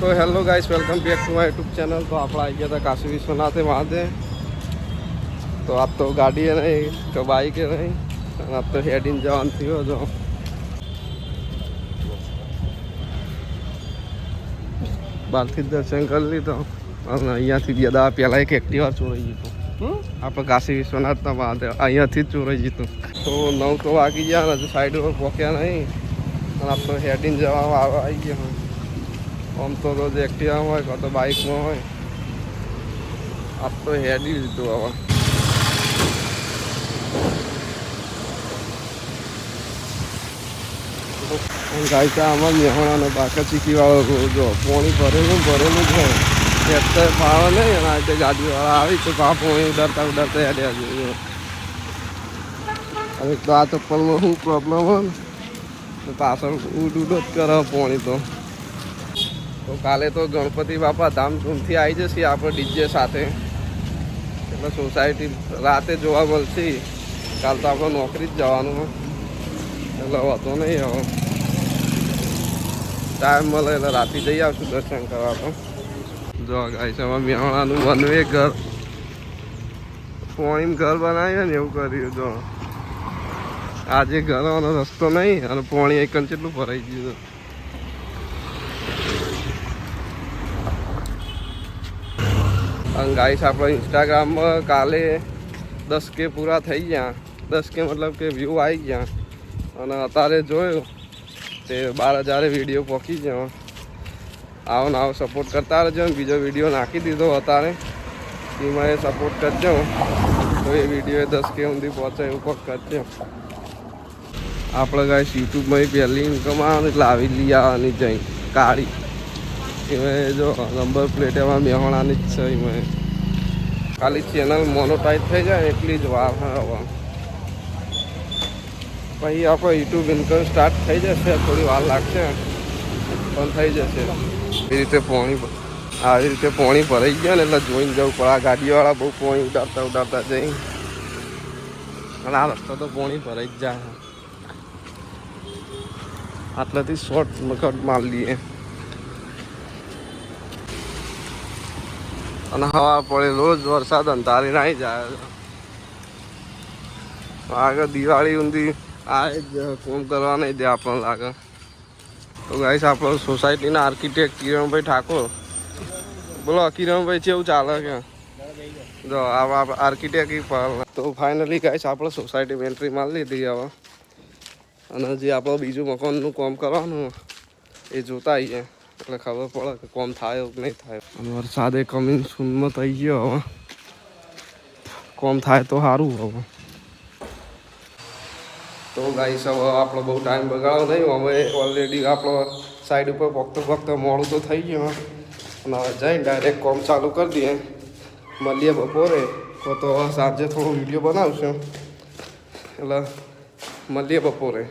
તો hello guys welcome back to my YouTube channel. તો આપણે આવી ગયા હતા કાશી વિશ્વનાથે વાંધે તો આપ તો ગાડી નહીં તો બાઈક એ નહીં. અને આજ તો હેડીને જવાનું થયો જો બહારથી દર્શન કરી લીધો. અને અહીંયાથી બે દા પહેલાં એક એક્ટિવા ચોરાઈ ગયું આપણે કાશી વિશ્વનાથના વાંધે અહીંયાથી જ ચોરાઈ જીતું તો નવ તો વાગી ગયા હજુ સાઈડ ઉપર પહોંચ્યા નહીં. અને આપણે હેડીને જવા આવી ગયા. આમ તો રોજ એક્ટિવા હોય કાં તો બાઇકમાં હોય આપ તો હેડી લીધું હવે ગાય તો આમાં મેહોણાનો પાકા ચીકીવાળો જો પોણી ભરેલું ભરેલું હોય ટ્રેક્ટર ફાળો નહીં અને ગાડીવાળા આવી તો પા પોણી ઉડાડતા ઉડાડતા હેડ્યા જોઈએ હવે તો આ ચપ્પલમાં શું પ્રોબ્લેમ હોય પાછળ ઉડ ઉડ જ કરે પોણી તો તો કાલે તો ગણપતિ બાપા ધામધૂમથી આવી જશે આપણે ડીજે સાથે. એટલે સોસાયટી રાતે જોવા મળશે. કાલ તો આપણે નોકરી જ જવાનું. એટલે વાતો નહીં હવે. ટાઈમ મળે એટલે રાતે જઈ આવશું દર્શન કરવા તો. જો ગાય છે મેહોણાનું વનવે ઘર. પોણીમ ઘર બનાવ્યું ને એવું કર્યું જો. આજે ઘરવાનો રસ્તો નહીં અને પોણી એક કેટલું ભરાઈ ગયું. અને ગાઈસ આપણે ઇન્સ્ટાગ્રામમાં કાલે દસ કે પૂરા થઈ ગયા. દસ કે મતલબ કે વ્યૂ આવી ગયા. અને અત્યારે જોયું તે બાર હજારે વીડિયો પહોંચી ગયો. આવો ને આવો સપોર્ટ કરતા રહેજો બીજો વીડિયો નાખી દીધો અત્યારે. એમાં એ સપોર્ટ કરજો. તો એ વીડિયો દસ કે સુધી પહોંચે એવું કોક કરજો. આપણે ગાઈસ યુટ્યુબમાં પહેલી ઇન્કમ આવે એટલે લઈ આવવાની જઈ. કાળી. એમાં જો નંબર પ્લેટ એમાં મેહોણાની જ છે એમાં. ખાલી ચેનલ મોનોટાઈઝ થઈ જાય એટલી જ વાર હવે. પછી આપણે યુટ્યુબ ઇન્કમ સ્ટાર્ટ થઈ જશે, થોડી વાર લાગશે, પણ થઈ જશે. એ રીતે પોણી આવી રીતે પોણી ભરાઈ ગયા ને એટલે જોઈને જવું પડે આ ગાડીવાળા બહુ પોણી ઉડાડતા ઉડાડતા જઈ. અને આ રસ્તો તો પોણી ભરાઈ જ જાય. આટલાથી શોર્ટ કટ મારી લઈએ. અને હવા પડે રોજ વરસાદ અંધારી નાઈ જાય. આગળ દિવાળી ઊંધી, આ જ કોમ કરવા નહીં દે આપણને લાગે. તો ગાઈસ આપણો સોસાયટીના આર્કિટેક્ટ કિરણભાઈ ઠાકોર. બોલો કિરણભાઈ એવું ચાલે કે? જો આર્કિટેક્ટ તો ફાઇનલી ગાઈસ આપણે સોસાયટી એન્ટ્રી મારી લીધી હવે. અને જે આપણો બીજું મકાનનું કામ કરવાનું એ જોતા આવીએ એટલે ખબર પડે કે કોમ થાય કે નહીં થાય. અને વરસાદ એ કમી શૂનમાં થઈ ગયો હવે. કોમ થાય તો સારું હવે. તો ગાઈસ હવે આપણો બહુ ટાઈમ બગાડો નહીં. હવે ઓલરેડી આપણો સાઈડ ઉપર પગતો પગતો મોડું તો થઈ ગયું. અને હવે જઈને ડાયરેક્ટ કોમ ચાલુ કરી દઈએ. મળીએ બપોરે. તો તો સાંજે થોડો વીડિયો બનાવશું. એટલે મળીએ બપોરે.